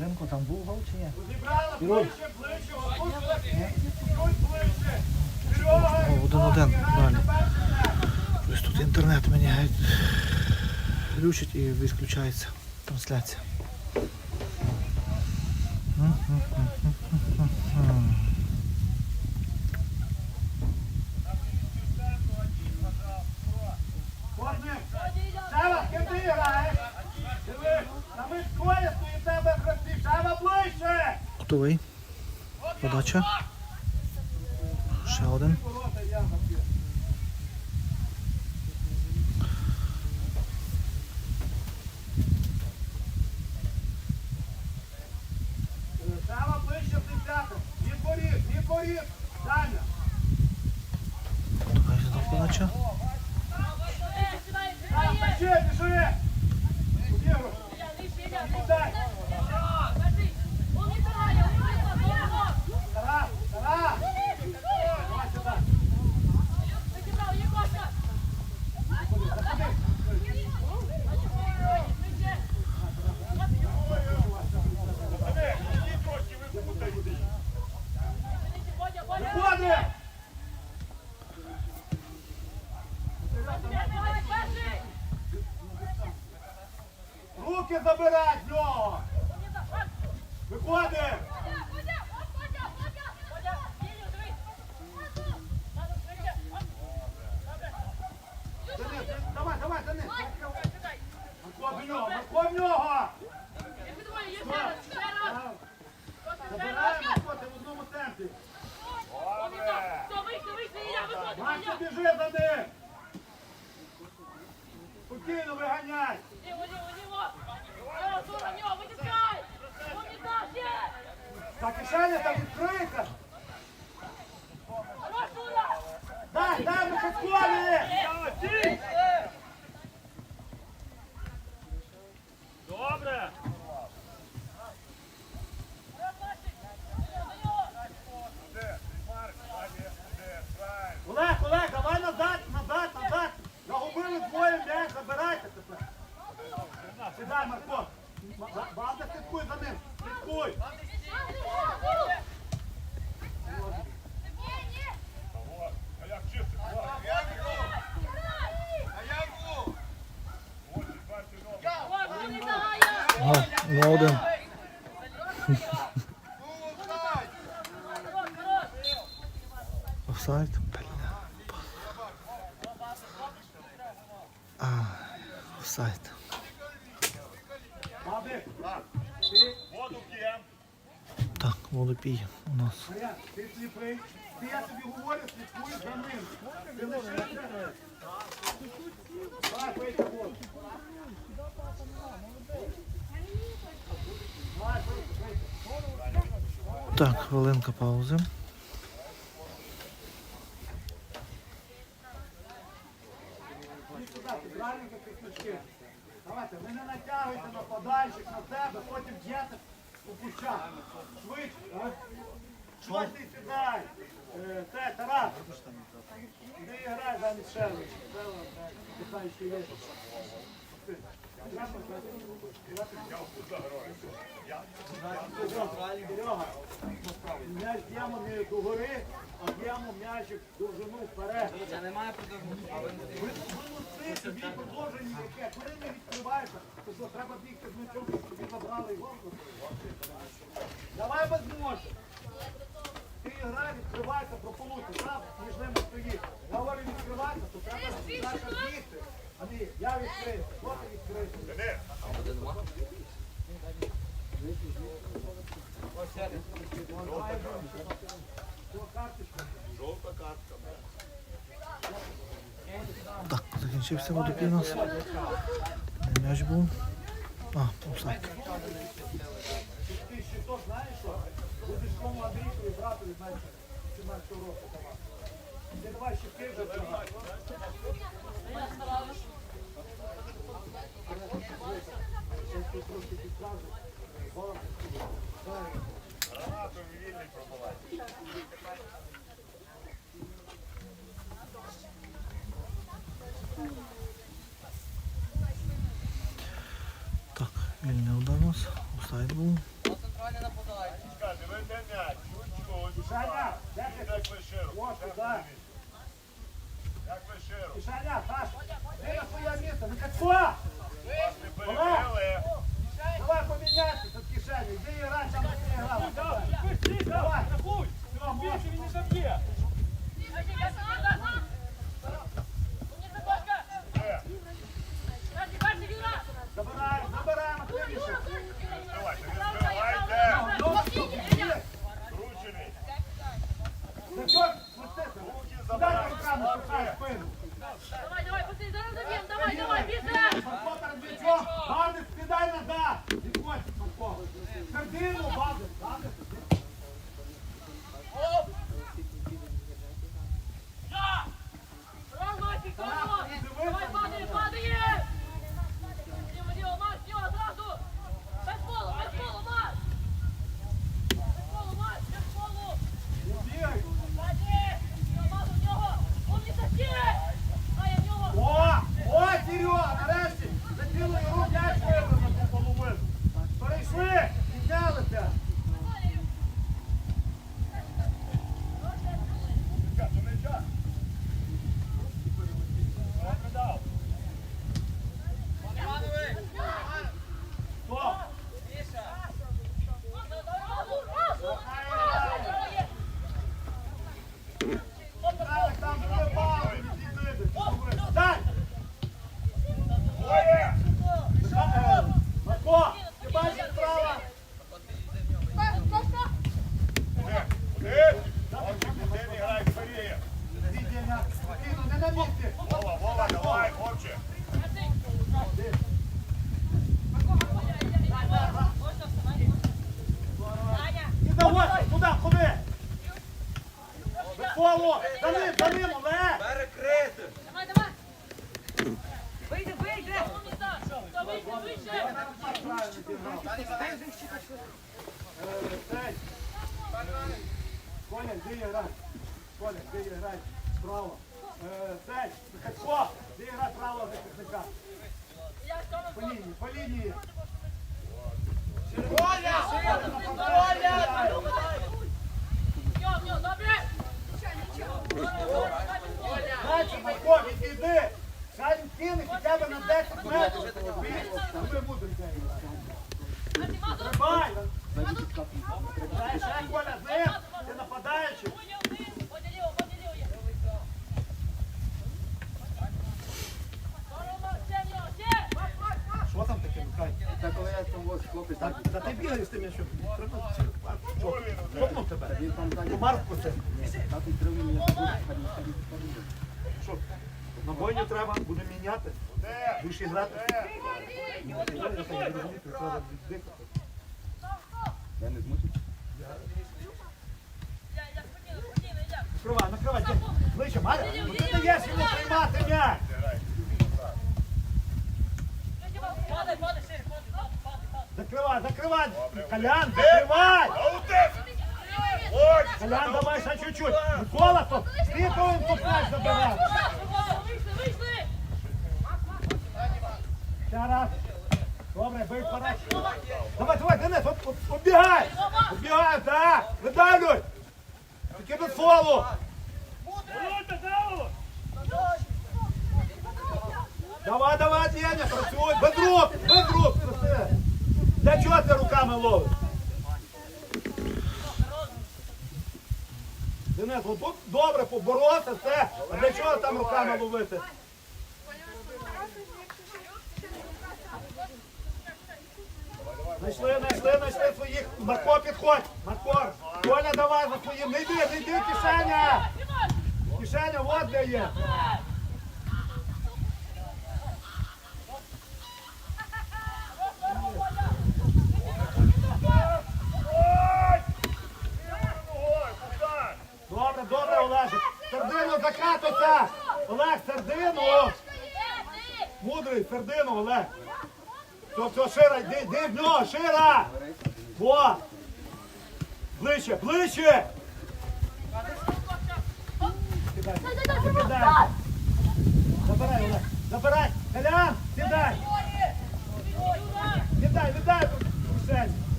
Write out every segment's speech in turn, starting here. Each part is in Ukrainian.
Римко, там був гол чи ні? Зібрали ближче, ближче, ближче. Серега, один-один, далі. Ось тут інтернет мені геть глючить і відключається трансляція. Кожним. Сева, ким ти граєш? Диви, на ми тебе гравців. Сева ближче. Готовий. Подача. Ще один. Ворота я заб'ю. Е, Сева ближче в десяток. Від воріт, від воріт. Даня. Готовий знов подача. Сева, тащи, біжи. Ігор, дай. Тарас, Тарас. Давай сюди. Виходи. Руки забирай з нього. Виходи. Давай, давай, в нього, виходь в нього. Максим, біжи за ним. Спокійно виганяй. Так, кишеня там відкрита. Так, дай, ми підходили. Добре. Олег, Олег, давай назад, назад, назад. Загубили двоє м'яч, забирайте тепер. Сідай, Марко. База, слідкуй за ним. Слідкуй. А як чистити? О, ну один. Офсайд. Бля. А, офсайд. Баби, Воду п'ємо. У нас. Ти сліпий. Ти я тобі говорю. Ти лишися. Давай, пийте. Так, хвилинка паузи. Давайте, ви не натягуйте на подальших, на себе, потім б'єте у кущах. Швидше, так? Швидше сідай. Е, Це, Тарас. Не грай замість Шелли. Шелла, питай, що є. М'яч б'ємо не до гори, а б'ємо м'ячик довжину вперед. Це немає продовження. Ви молодці, тобі продовження яке, коли не відкриваєшся, то що, треба бігти з м'ячом, щоб тобі забрали і. Давай без. Ти грай, відкривайся, прополуйся, там між ними стоїть. Говорю, відкривайся, то треба бігти. А ні, я відкрию, що ти відкриєш? Так, закінчився водопій у нас. Не м'яч був. А, офсайд. Ти ще то знаєш, що будеш тому Андрійкові братові менше 17 року. Ти давай ще ти вже так, вільний удар у нас, офсайд був. Як ви широ? Як ви широ? Як ви широ? Ви широ? Не перебили. Давай поміняйся тут кишені. Йди її раніше там не грав. Давай. Все, можеш. Забираємо, де грай? Справа. Е, Цей, де грай право захисника? По лінії, по лінії. Йо, добре! Дальше, Марко, відійди. Він хоча б на 10 метрів. Ви мудрите. Тримай. Знаєш, як Коля, з ним, ти нападаючий. Поділив, поділив я. Здорово, Сеньо, ще! Що там таке, Михайло? Та ось хлопець, Та ти бігаєш з тим, що треба тебе. він там далі. Марку це. Та тут три мені. Що? На бойню треба, буде міняти. Будеш грати. Треба. Я не йдемо. Накривай, накривай. Ближче, Маря. Ти не єш йому приймати м'яч. Падай, падай. Закривай, закривай. Колян, закривай. Аутик! Колян, давай ще чуть-чуть. Микола, то ти повинен тут м'яч забирати. Вийшли! Добре, бий вперед. Давай, давай, Денис, оббігай. Оббігай, так. Видалюй. Тільки до фолу. Давай, давай, Деня, працюй. Без рук, без рук. Для чого ти руками ловиш? Денис, от тут добре побороти, все. А для чого там руками ловити? Знайшли, знайшли, знайшли своїх. Марко, підходь. Марко, Коля, давай за своїм. Не йди, не йди, кишеня. Кишеня, от де є. Ой! Ой, куди? Добре, добре, Олежик. Сердину закатуйся. Олег, сердину. Мудрий, сердину, Олег. Все, все, шира, йди, йди в нього, шира. Во. Ближче, ближче. Забирай, Олег, забирай. Колян, сідай. Сідай, віддай.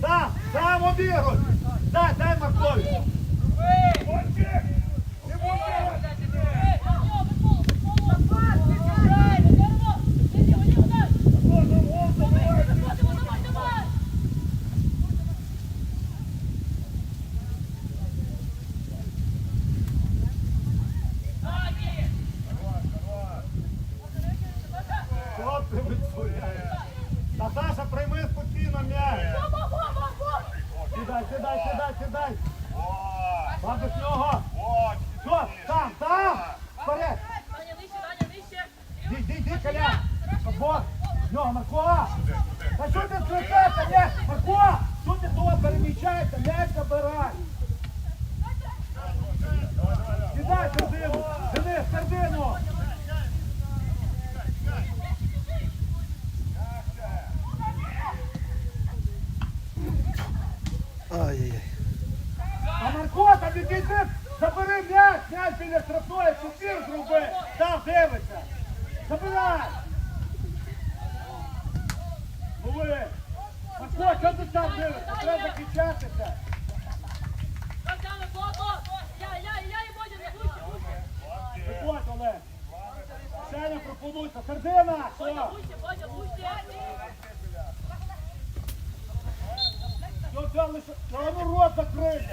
Сам, сам обігруй. Дай, дай Маркові. Мальчик! Не буде! Що ти витворяєш? Наташа, прийми спокійно м'яч. Сідай, сідай, сідай, сідай. З нього. Що? Там, там. Вперед. Йди, йди, йди, коля. Бог. З нього, Марко. Та що ти кричаєшся, ні? Марко, що ти того перемічаєшся? М'яч забирай. Сідай в середину. Денис, в середину. Ай-яй-яй. А Марко, там відійди, м'яч біля штрафної, купір зроби. Там дивиться. Забирай. Лови. Марко, що ти там дивишся? Треба закричатися. Виходь, Олег. Сеня пропонуйся. Сердина. Що? Що це лише? Та ну рот закрий.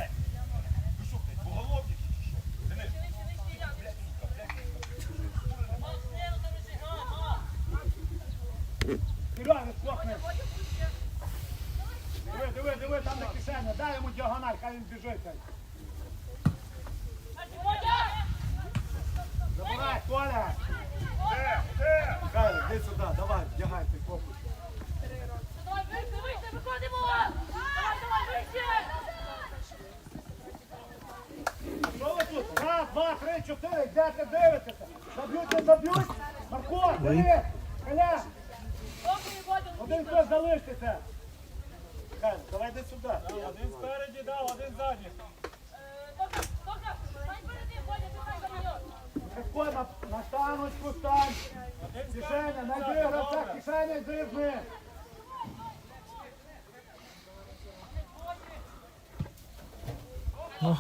Уголовник чи що? Денис, Серега, не. Диви, диви, диви, там на кишені. Дай йому діагональ, хай він біжить.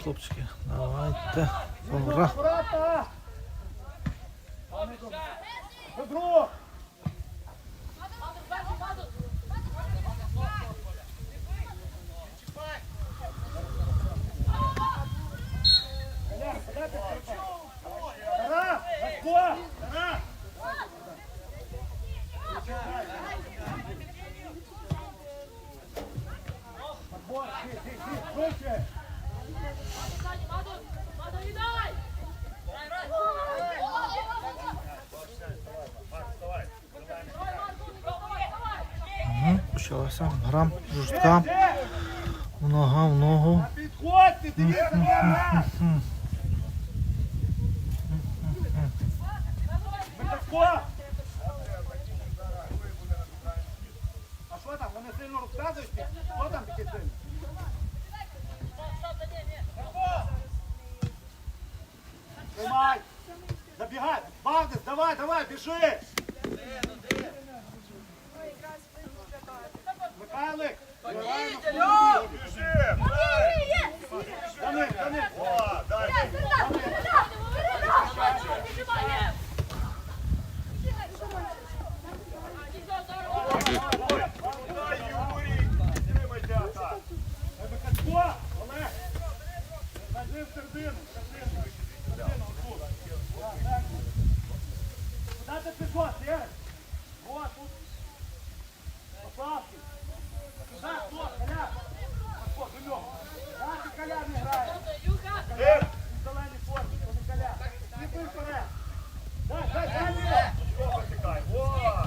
хлопчики. Давайте. Ура. Подбор, ты, ты, ты, почалася. Гра жорстка. Нога в ногу. Підходьте, дивіться. А що там, вони сильно розказують? Що там таке сильно? Тримай! Забігай! Багдис, давай, давай, біжи! Михайлик! Біжи! За ним, за ним! О, дай! Олег! Кажи ты середину, в Вот тут. Поправки. Сюди, хто? Коля. До нього. Так, і Коля не. Юха! Де? В зеленій формі, то не Коля. Сліпи вперед. Дай, дай, дай дай. Що потікай? О!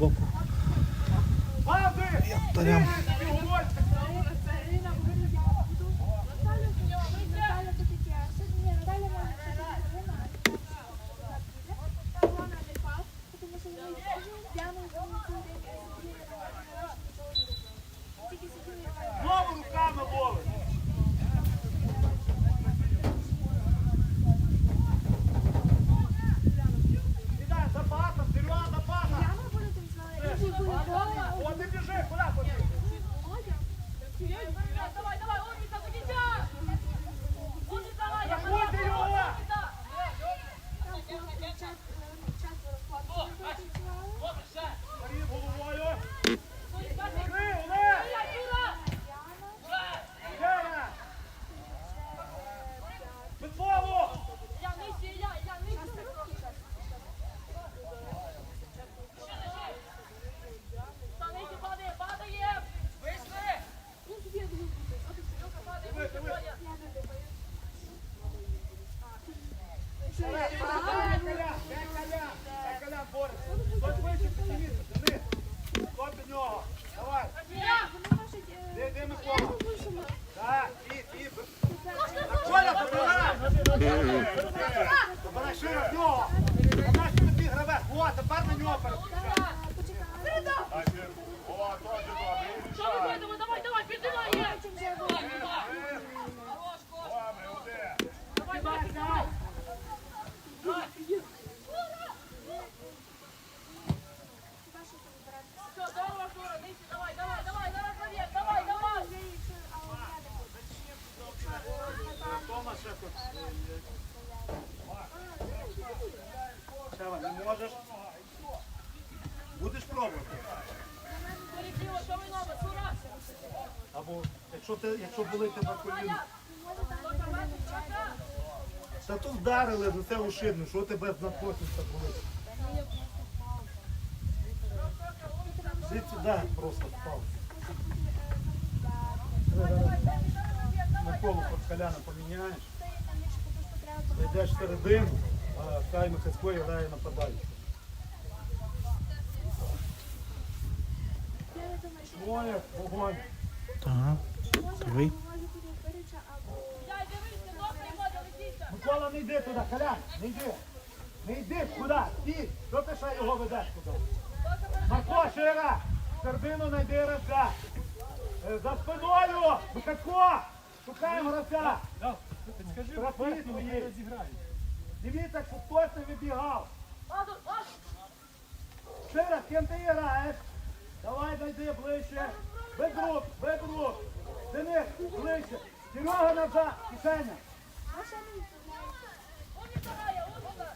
боку. Я В нього. А наш ти гравець. О, тепер на нього переключай. О, дуже добре. Давай? Давай, давай, піднімай! Добре, один. Давай, Марк, давай! Все, здорово, Жора, нижче, давай, давай, давай, зараз проб'єм, давай, давай! Тома ще тут. Шева, не можеш? Будеш пробувати? Перекрило, що ви номер, Сура! Або якщо ти, якщо були тебе коліна. Та тут вдарили за це ушибну, що тебе з надкосниця були? Ти сюди просто впав. Миколу Порткаляна поміняєш, зайдеш всередину, а Кай Михацько грає нападаючий. Моє, вогонь. Так. Не! Микола, не йди туди, Колян, не йди. Не йди куди, стій. Що ти ще його ведеш туди? Марко, шира, сердину найди гравця. Е, За спиною, Михайло, шукаємо гравця. Штрафні свої. Дивіться, щоб хтось не вибігав. Ладно, ладно! Шира, з ким ти граєш? Давай, найди ближче. Без рук, без рук. Денис, ближче. Серега назад, кишеня. Умніця грає, умніця!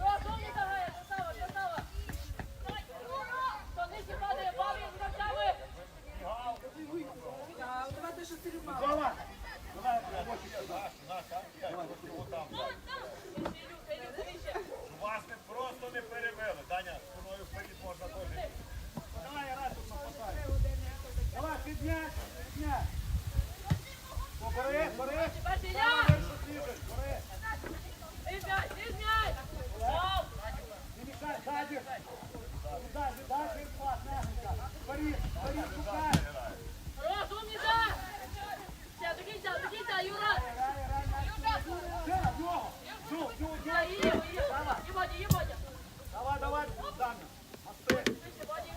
О, умніця грає, красава, красава! Хто нижче падає, бавить з гравцями! Микола, давай, робочий сюди. Ілюха, Ілюха, нижче! Вас не просто не перебили. Даня, спиною вперед можна теж. Давай, я раз тут нападаю. Давай, підняй, підняй. О, Бери, бери. Перший Бери, я! що слізеш, бери. Все, до кінця, Юра! Ще на нього. Жу, жу, жу. Я її, її! Єбані, єбані! Давай, давай, Даня. Мости. Нижче, бані!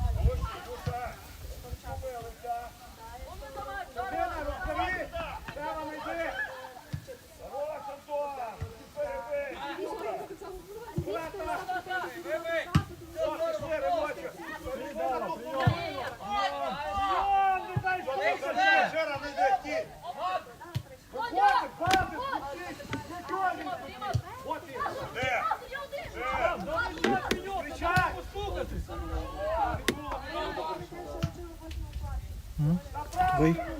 Умніця, Макс, Сина, здорово! розбери. Сева, не йди. Хорош, Антон! Перебий! Пошли, робочі. Я її! О, не дай, що ти кажеш. Жира, не йди, стій. Виходить, бабі, спустись. Виходить.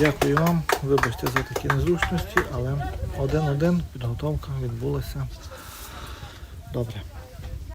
Дякую вам, вибачте за такі незручності, але один-один підготовка відбулася добре.